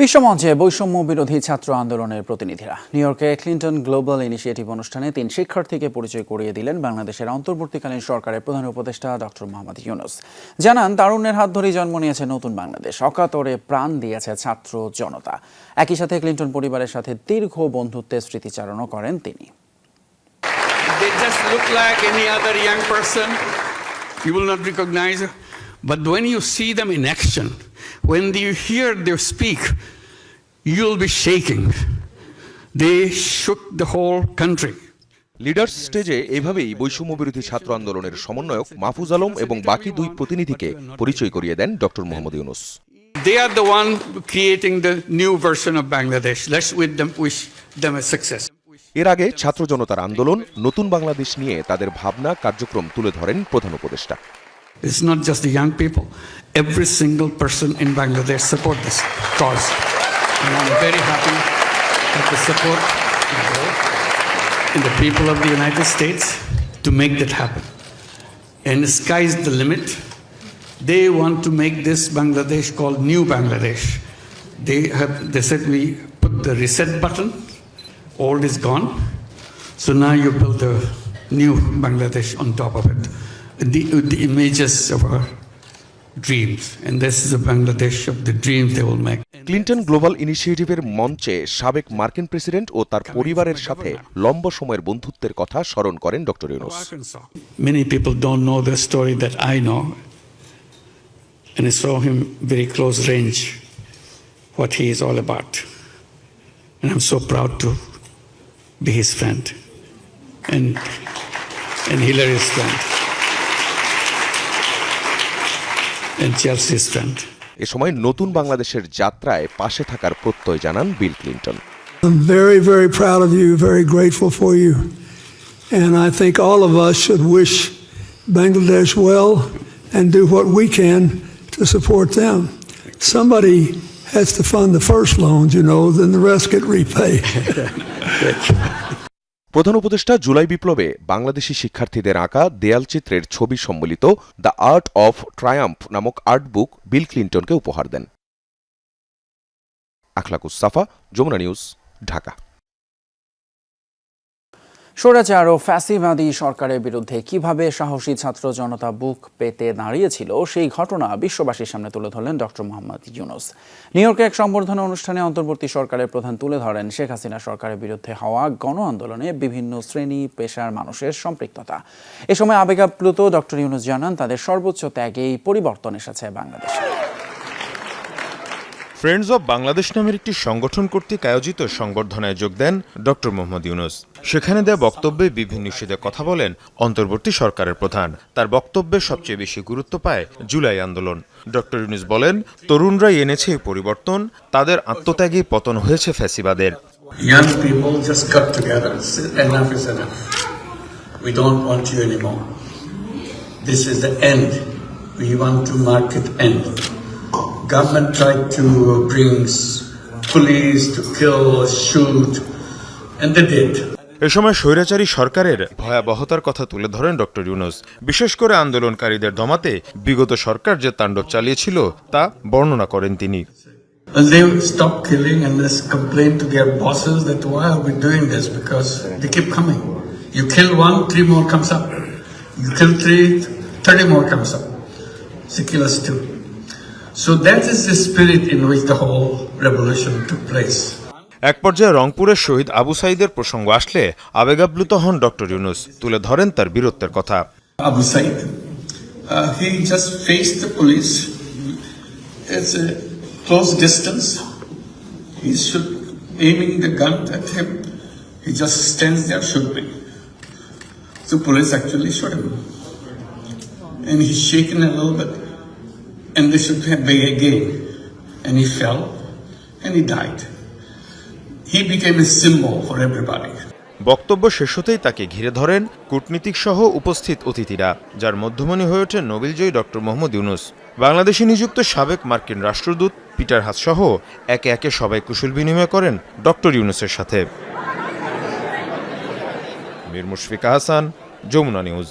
বিশ্বমঞ্চে বৈষম্য বিরোধী ছাত্র আন্দোলনের প্রতিনিধিরা। নিউ ইয়র্কে ক্লিন্টন গ্লোবাল ইনিশিয়েটিভ অনুষ্ঠানে তিন শিক্ষার্থীকে পরিচয় করিয়ে দিলেন বাংলাদেশের অন্তর্বর্তীকালীন সরকারের প্রধান উপদেষ্টা ডক্টর মোহাম্মদ ইউনুস। জানান তারুণ্যের হাত ধরেই জন্ম নিয়েছে নতুন বাংলাদেশ। অকাতরে প্রাণ দিয়েছে ছাত্র জনতা। একই সাথে ক্লিন্টন পরিবারের সাথে দীর্ঘ বন্ধুত্বের স্মৃতিচারণও করেন তিনি. But when you see them in action, when you hear them speak, you'll be shaking. They shook the whole country. Leaders স্টেজে এভাবেই বৈষম্য বিরোধী ছাত্র আন্দোলনের সমন্বয়ক মাহফুজ আলম এবং বাকি দুই প্রতিনিধিকে পরিচয় করিয়ে দেন doctor Mohammad Yunus they are the one creating the new version of Bangladesh let's with them wish them a success এর আগে ছাত্র জনতার আন্দোলন নতুন বাংলাদেশ নিয়ে তাদের ভাবনা কার্যক্রম তুলে ধরেন প্রধান উপদেষ্টা It's not just the young people. Every single person in Bangladesh support this cause. And I'm very happy that the support in the people of the United States to make that happen. And the sky's the limit. They want to make this Bangladesh called New Bangladesh. They have they said we put the reset button, old is gone. So now you build a new Bangladesh on top of it. The, the images of our dreams. And this is a Bangladesh of the dreams they will make. Clinton global ইনিশিয়েটিভের মঞ্চে সাবেক মার্কিন president ও তার পরিবারের সাথে লম্বা সময়ের বন্ধুত্বের কথা স্মরণ করেন doctor Yunus Many people don't know the story that I know. And I saw him very close range, what he is all about. And I'm so proud to be his friend and, and Hillary's friend and Chelsea's friend. এ সময় নতুন বাংলাদেশের যাত্রায় পাশে থাকার প্রত্যয় জানান Bill Clinton I'm very, very proud of you, very grateful for you. And I think all of us should wish Bangladesh well and do what we can to support them. Somebody has to fund the first loans, you know, then the rest get repaid. প্রধান উপদেষ্টা জুলাই বিপ্লবে বাংলাদেশি শিক্ষার্থীদের আঁকা দেয়াল চিত্রের ছবি সম্বলিত the art of triumph নামক আর্ট বুক বিল ক্লিন্টনকে উপহার দেন। আখলাকুস সাফা, যমুনা নিউজ, ঢাকা। স্বৈরাচার ও ফ্যাসিবাদী সরকারের বিরুদ্ধে কীভাবে সাহসী ছাত্র জনতা বুক পেতে দাঁড়িয়েছিল, সেই ঘটনা বিশ্ববাসীর সামনে তুলে ধরলেন ডক্টর মোহাম্মদ ইউনুস। নিউ ইয়র্কে এক সম্বর্ধনা অনুষ্ঠানে অন্তর্বর্তী সরকারের প্রধান তুলে ধরেন শেখ হাসিনা সরকারের বিরুদ্ধে হওয়া গণ আন্দোলনে বিভিন্ন শ্রেণি পেশার মানুষের সম্পৃক্ততা। এ সময় আবেগাপ্লুত ডক্টর ইউনুস জানান, তাদের সর্বোচ্চ ত্যাগেই পরিবর্তন এসেছে বাংলাদেশে। ফ্রেন্ডস অব বাংলাদেশ নামের একটি সংগঠন কর্তৃক আয়োজিত সংবর্ধনায় যোগ দেন ডক্টর মোহাম্মদ ইউনুস সেখানে দেয়া বক্তব্যে বিভিন্ন ইস্যুতে কথা বলেন অন্তর্বর্তী সরকারের প্রধান তার বক্তব্যে সবচেয়ে বেশি গুরুত্ব পায় জুলাই আন্দোলন ডক্টর ইউনুস বলেন তরুণরাই এনেছে পরিবর্তন, তাদের আত্মত্যাগী পতন হয়েছে ফ্যাসিবাদের. This is the end. We want to mark it end. Government tried to bring police to kill, shoot, and they did. এ সময় স্বৈরাচারী সরকারের ভয়াবহতার কথা তুলে ধরেন ডক্টর ইউনুস বিশেষ করে আন্দোলনকারীদের দমাতে বিগত সরকার যে তাণ্ডব চালিয়েছিল তা বর্ণনা করেন তিনি they stopped killing and just complained to their bosses that why are we doing this? Because they keep coming. You kill one, three more comes up. You kill three, 30 more comes up. They kill us too. So that is the spirit in which the whole revolution took place. এক পর্যায়ে রংপুরের শহীদ আবু সাইদের প্রসঙ্গ আসলে আবেগাপ্লুত হন doctor Yunus তুলে ধরেন তার বীরত্বের কথা Abu Said, uh, he just faced the police. It's a close distance. He shoot, aiming the gun at him. He just stands there, shoot me. So police actually shot him. And he's shaken a little bit. And they shoot him again. And he fell. And he died. He became a symbol for everybody. বক্তব্য শেষ হতেই তাকে ঘিরে ধরেন কূটনীতিক সহ উপস্থিত অতিথিরা, যার মধ্যমণি হয়ে ওঠেন নোবেলজয়ী ডক্টর মোহাম্মদ ইউনুস বাংলাদেশে নিযুক্ত সাবেক মার্কিন রাষ্ট্রদূত পিটার হাস সহ একে একে সবাই কুশল বিনিময় করেন ডক্টর ইউনুসের সাথে মীর মুশফিকা হাসান যমুনা নিউজ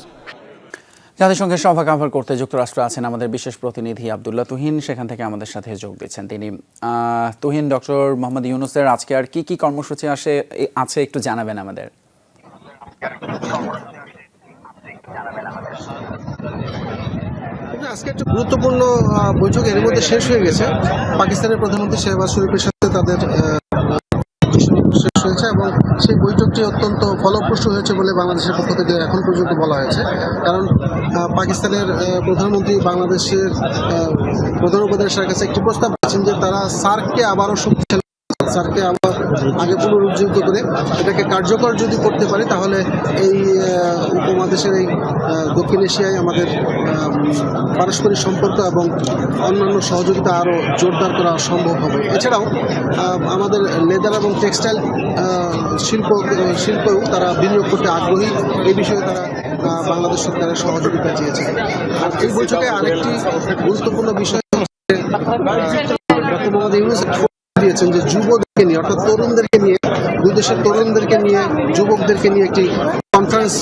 জাতিসংঘের সভা কাভার করতে যুক্তরাষ্ট্র আছেন আমাদের বিশেষ প্রতিনিধি আবদুল্লাহ তুহিন। সেখান থেকে আমাদের সাথে যোগ দিচ্ছেন তিনি। তুহিন ডক্টর মোহাম্মদ ইউনুসের আজকে আর কি কি কর্মসূচি আসে আছে একটু জানাবেন আমাদের। আজকে একটা গুরুত্বপূর্ণ বৈঠক এর মধ্যে শেষ হয়ে গেছে। পাকিস্তানের প্রধানমন্ত্রী শেহবাজ শরীফের সাথে তাদের সেই বৈঠকটি অত্যন্ত ফলপ্রসূ হয়েছে বলে বাংলাদেশের পক্ষ থেকে এখন পর্যন্ত বলা হয়েছে। কারণ পাকিস্তানের প্রধানমন্ত্রী বাংলাদেশের প্রধান উপদেষ্টার কাছে একটি প্রস্তাব দিয়েছেন যে তারা সার্ককে আবারও শক্তিশালী সার্ককে আবার আগে পুনরুজ্জীবিত করে এটাকে কার্যকর যদি করতে পারে তাহলে এই উপমহাদেশের এই দক্ষিণ এশিয়ায় আমাদের পারস্পরিক সম্পর্ক এবং অন্যান্য সহযোগিতা আরও জোরদার করা সম্ভব হবে। এছাড়াও আমাদের লেদার এবং টেক্সটাইল শিল্প শিল্পেও তারা বিনিয়োগ করতে আগ্রহী। এই বিষয়ে তারা বাংলাদেশ সরকারের সহযোগিতা চেয়েছে। আর এই বৈঠকে আরেকটি গুরুত্বপূর্ণ বিষয় হচ্ছে দিয়েছেন যে যুবদেরকে নিয়ে, অর্থাৎ তরুণদেরকে নিয়ে, দুই দেশের তরুণদেরকে নিয়ে, যুবকদেরকে নিয়ে একটি কনফারেন্স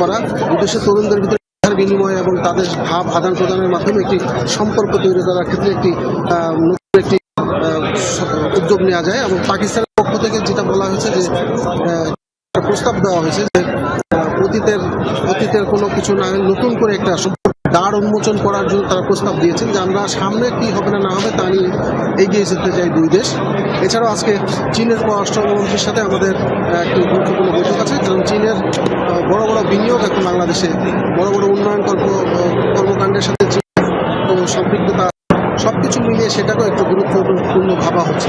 করা। দুই দেশের তরুণদের ভিতরে বিনিময় এবং তাদের ভাব আদান প্রদানের মাধ্যমে একটি সম্পর্ক তৈরি করার ক্ষেত্রে একটি নতুন একটি উদ্যোগ নেওয়া যায় এবং পাকিস্তানের পক্ষ থেকে যেটা বলা হয়েছে যে প্রস্তাব দেওয়া হয়েছে যে অতীতের অতীতের কোনো কিছু না নতুন করে একটা দ্বার উন্মোচন করার জন্য তারা প্রস্তাব দিয়েছেন যে আমরা সামনে কি হবে না না হবে তা নিয়ে এগিয়ে যেতে চাই দুই দেশ। এছাড়াও আজকে চীনের পররাষ্ট্রমন্ত্রীর সাথে আমাদের একটি গুরুত্বপূর্ণ বৈঠক আছে, কারণ চীনের বড় বড় বিনিয়োগ এখন বাংলাদেশে, বড় বড় উন্নয়ন কর্ম কর্মকাণ্ডের সাথে সম্পৃক্ততা সবকিছু মিলিয়ে সেটাকেও একটু গুরুত্বপূর্ণ ভাবা হচ্ছে।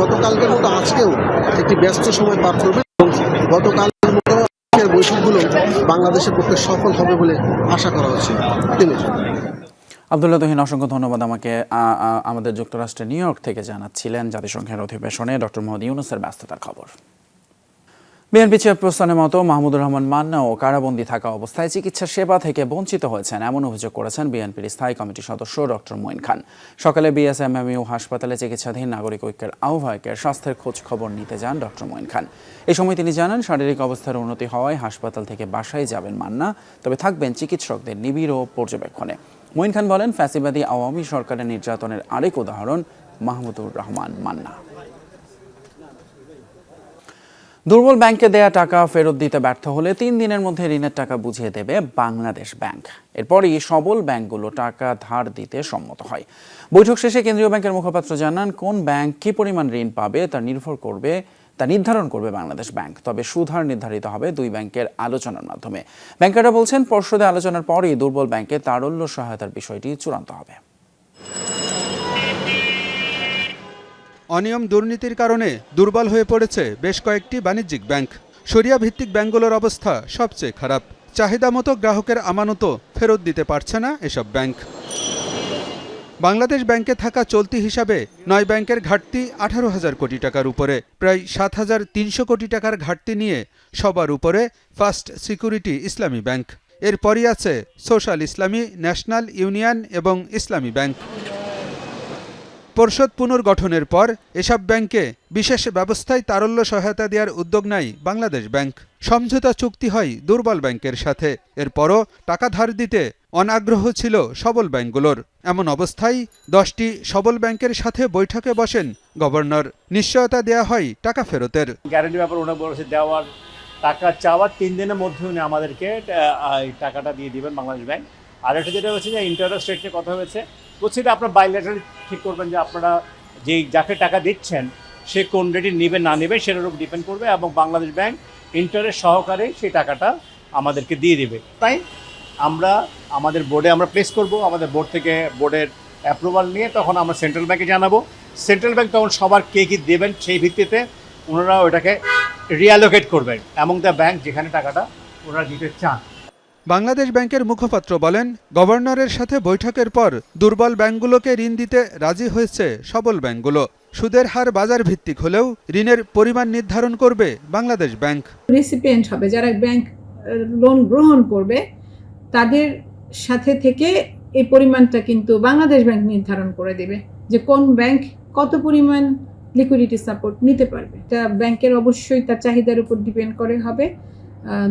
গতকালকের মতো আজকেও একটি ব্যস্ত সময় পার করবে এবং গতকালের আজকের বৈঠকগুলো বাংলাদেশের পক্ষে সফল হবে বলে আশা করা হচ্ছে। তিনি আবদুল্লাহ তহিন, অসংখ্য ধন্যবাদ আমাকে আমাদের যুক্তরাষ্ট্রের নিউ ইয়র্ক থেকে জানাচ্ছিলেন জাতিসংঘের অধিবেশনে ডক্টর মোহাম্মদ ইউনুসের ব্যস্ততার খবর। বিএনপি চেয়ারপারসনের মতো মাহমুদুর রহমান মান্নাও কারাবন্দী থাকা অবস্থায় চিকিৎসা সেবা থেকে বঞ্চিত হয়েছেন, এমন অভিযোগ করেছেন বিএনপির স্থায়ী কমিটির সদস্য ডক্টর মঈন খান। সকালে বিএসএমএমইউ হাসপাতালে চিকিৎসাধীন নাগরিক ঐক্যের আহ্বায়কের স্বাস্থ্যের খোঁজ খবর নিতে যান ডক্টর মঈন খান। এই সময় তিনি জানান, শারীরিক অবস্থার উন্নতি হওয়ায় হাসপাতাল থেকে বাসায় যাবেন মান্না, তবে থাকবেন চিকিৎসকদের নিবিড় ও পর্যবেক্ষণে। মঈন খান বলেন, ফ্যাসিবাদী আওয়ামী সরকারের নির্যাতনের আরেক উদাহরণ মাহমুদুর রহমান মান্না। দুর্বল ব্যাংকে দেয়া টাকা ফেরত দিতে ব্যর্থ হলে তিন দিনের মধ্যে ঋণের টাকা বুঝিয়ে দেবে বাংলাদেশ ব্যাংক। এরপরই সবল ব্যাংকগুলো টাকা ধার দিতে সম্মত হয়। বৈঠক শেষে কেন্দ্রীয় ব্যাংকের মুখপাত্র জানান, কোন ব্যাংক কি পরিমাণ ঋণ পাবে তা নির্ভর করবে, তা নির্ধারণ করবে বাংলাদেশ ব্যাংক। তবে সুধার নির্ধারিত হবে দুই ব্যাংকের আলোচনার মাধ্যমে। ব্যাংকাররা বলছেন, পর্ষদে আলোচনার পরই দুর্বল ব্যাংকে তারল্য সহায়তার বিষয়টি চূড়ান্ত হবে। অনিয়ম দুর্নীতির কারণে দুর্বল হয়ে পড়েছে বেশ কয়েকটি বাণিজ্যিক ব্যাংক। সরিয়া ভিত্তিক ব্যাংকগুলোর অবস্থা সবচেয়ে খারাপ। চাহিদা মতো গ্রাহকের আমানতও ফেরত দিতে পারছে না এসব ব্যাংক। বাংলাদেশ ব্যাংকে থাকা চলতি হিসাবে নয় ব্যাংকের ঘাটতি আঠারো হাজার কোটি টাকার উপরে। প্রায় সাত হাজার তিনশো কোটি টাকার ঘাটতি নিয়ে সবার উপরে ফার্স্ট সিকিউরিটি ইসলামী ব্যাংক। এরপরই আছে সোশ্যাল ইসলামী, ন্যাশনাল ইউনিয়ন এবং ইসলামী ব্যাংক। পর্ষদ পুনর্গঠনের পর এসব ব্যাংকে বিশেষ ব্যবস্থায় তারল্য সহায়তা দেওয়ার উদ্যোগ নেয় বাংলাদেশ ব্যাংক। সমঝোতা চুক্তি হয় দুর্বল ব্যাংকের সাথে। এরপরও টাকা ধার দিতে অনাগ্রহ ছিল সবল ব্যাংকগুলোর। এমন অবস্থায় দশটি সবল ব্যাংকের সাথে বৈঠকে বসেন গভর্নর। নিশ্চয়তা দেয়া হয় টাকা ফেরতের। গ্যারান্টি ব্যাপার দেওয়ার টাকা চাওয়ার তিন দিনের মধ্যে উনি আমাদেরকে টাকাটা দিয়ে দিবেন বাংলাদেশ ব্যাংক। আর একটা যেটা হচ্ছে যে ইন্টারেস্ট রেট নিয়ে কথা হয়েছে বলছি এটা আপনার বাইলেটারি ঠিক করবেন যে আপনারা যেই যাকে টাকা দিচ্ছেন, সে কোন রেটে নেবে, না নেবে, সেটার উপর ডিপেন্ড করবে এবং বাংলাদেশ ব্যাংক ইন্টারেস্ট সহকারে সেই টাকাটা আমাদেরকে দিয়ে দেবে। তাই আমরা আমাদের বোর্ডে আমরা প্লেস করব, আমাদের বোর্ড থেকে বোর্ডের অ্যাপ্রুভাল নিয়ে তখন আমরা সেন্ট্রাল ব্যাংকে জানাব। সেন্ট্রাল ব্যাংক তখন সবার কে কী দেবেন সেই ভিত্তিতে ওনারা ওটাকে রিঅ্যালোকেট করবেন এমং দ্য ব্যাংক যেখানে টাকাটা ওনারা দিতে চান। বাংলাদেশ ব্যাংকের মুখপাত্র বলেন, গভর্নরের সাথে বৈঠকের পর দুর্বল ব্যাংকগুলোকে ঋণ দিতে রাজি হয়েছে সবল ব্যাংকগুলো। সুদের হার বাজার ভিত্তিক হলেও ঋণের পরিমাণ নির্ধারণ করবে বাংলাদেশ ব্যাংক। রিসিপিয়েন্ট হবে, যারা ব্যাংক লোন গ্রহণ করবে, তাদের সাথে থেকে এই পরিমাণটা কিন্তু বাংলাদেশ ব্যাংক নির্ধারণ করে দেবে যে কোন ব্যাংক কত পরিমাণ লিকুইডিটি সাপোর্ট নিতে পারবে। এটা ব্যাংকের অবশ্যই তার চাহিদার উপর ডিপেন্ড করে, হবে।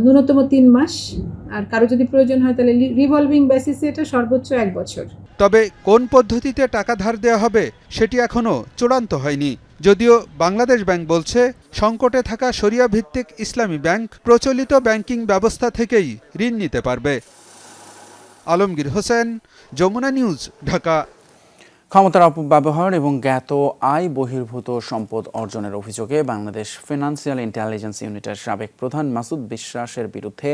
ন্যূনতম তিন মাস। আর কারও যদি প্রয়োজন হয় তাহলে রিভলভিং বেসিসে এটা সর্বোচ্চ এক বছর। তবে কোন পদ্ধতিতে টাকা ধার দেওয়া হবে সেটি এখনও চূড়ান্ত হয়নি। যদিও বাংলাদেশ ব্যাংক বলছে, সংকটে থাকা শরিয়া ভিত্তিক ইসলামী ব্যাংক প্রচলিত ব্যাংকিং ব্যবস্থা থেকেই ঋণ নিতে পারবে। আলমগীর হোসেন, যমুনা নিউজ, ঢাকা। ক্ষমতার অপব্যবহার এবং জ্ঞাত আয় বহির্ভূত সম্পদ অর্জনের অভিযোগে বাংলাদেশ ফিনান্সিয়াল ইন্টেলিজেন্স ইউনিটের সাবেক প্রধান মাসুদ বিশ্বাসের বিরুদ্ধে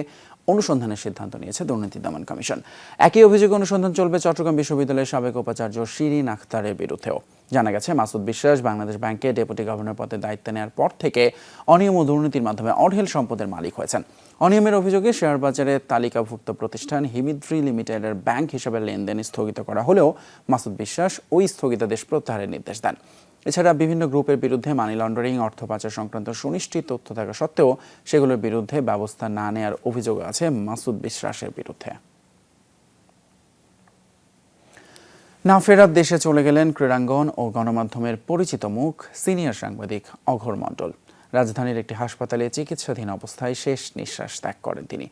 অনুসন্ধানের সিদ্ধান্ত নিয়েছে দুর্নীতি দমন কমিশন। একই অভিযোগে অনুসন্ধান চলবে চট্টগ্রাম বিশ্ববিদ্যালয়ের সাবেক উপাচার্য শিরিন আখতারের বিরুদ্ধেও। জানা গেছে, মাসুদ বিশ্বাস বাংলাদেশ ব্যাংকে ডেপুটি গভর্নর পদে দায়িত্ব নেওয়ার পর থেকে অনিয়ম ও দুর্নীতির মাধ্যমে অঢেল সম্পদের মালিক হয়েছেন। অনিয়মের অভিযোগে শেয়ার বাজারে তালিকাভুক্ত প্রতিষ্ঠান হিমিদ্রি লিমিটেডের ব্যাংক হিসাবে লেনদেন স্থগিত করা হলেও মাসুদ বিশ্বাস ওই স্থগিতাদেশ প্রত্যাহারের নির্দেশ দেন। এছাড়া বিভিন্ন গ্রুপের বিরুদ্ধে মানি লন্ডারিং, অর্থ পাচার সংক্রান্ত সুনিশ্চিত তথ্য থাকা সত্ত্বেও সেগুলোর বিরুদ্ধে ব্যবস্থা না নেওয়ার অভিযোগ আছে মাসুদ বিশ্বাসের বিরুদ্ধে। না ফেরার দেশে চলে গেলেন ক্রীড়াঙ্গন ও গণমাধ্যমের পরিচিত মুখ, সিনিয়র সাংবাদিক অঘর মণ্ডল। রাজধানীর একটি হাসপাতালে চিকিৎসাধীন অবস্থায় শেষ নিঃশ্বাস ত্যাগ করেন তিনি।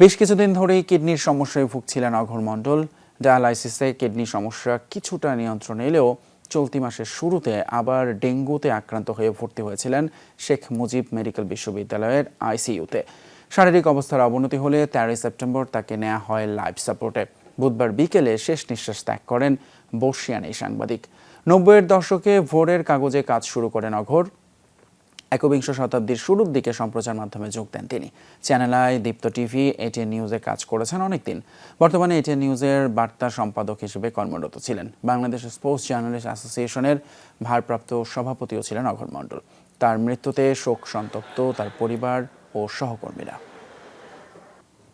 বেশ কিছুদিন ধরেই কিডনির সমস্যায় ভুগছিলেন অঘর মণ্ডল। ডায়ালাইসিসে কিডনি সমস্যা কিছুটা নিয়ন্ত্রণে এলেও চলতি মাসের শুরুতে আবার ডেঙ্গুতে আক্রান্ত হয়ে ভর্তি হয়েছিলেন শেখ মুজিব মেডিকেল বিশ্ববিদ্যালয়ের আইসিইউতে। শারীরিক অবস্থার অবনতি হলে তেরোই সেপ্টেম্বর তাকে নেওয়া হয় লাইফ সাপোর্টে। বুধবার বিকেলে শেষ নিঃশ্বাস ত্যাগ করেন বর্ষিয়ান এই সাংবাদিক। নব্বইয়ের দশকে ভোরের কাগজে কাজ শুরু করেন অঘোর। একবিংশ শতাব্দীর শুরুর দিকে সম্প্রচার মাধ্যমে যোগ দেন তিনি। Channel I Deepto TV ATN নিউজে কাজ করেছেন অনেকদিন। বর্তমানে এটিএন নিউজের বার্তা সম্পাদক হিসেবে কর্মরত ছিলেন। বাংলাদেশ স্পোর্টস জার্নালিস্ট অ্যাসোসিয়েশনের ভারপ্রাপ্ত সভাপতিও ছিলেন অঘর মণ্ডল। তার মৃত্যুতে শোক সন্তপ্ত তার পরিবার ও সহকর্মীরা।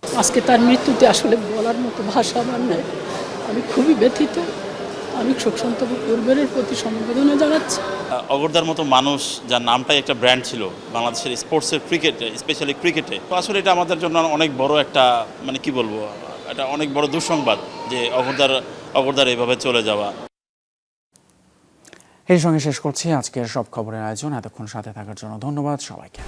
আজকে তার মৃত্যুতে আসলে বলার মতো ভাষা আমার নেই। আমি খুবই ব্যথিত। আমি শোকসন্তপ্ত পরিবারের প্রতি সমবেদনা জানাচ্ছি। অগরদার মতো মানুষ যার নামটাই একটা ব্র্যান্ড ছিল বাংলাদেশের স্পোর্টসের ক্রিকেটে স্পেশালি ক্রিকেটে। তো আসলে এটা আমাদের জন্য অনেক বড় একটা মানে কি বলব, এটা অনেক বড় দুঃসংবাদ যে অগরদার অগরদার এভাবে চলে যাওয়া। এর সঙ্গে শেষ করছি আজকের সব খবরের আয়োজন। এতক্ষণ সাথে থাকার জন্য ধন্যবাদ সবাইকে।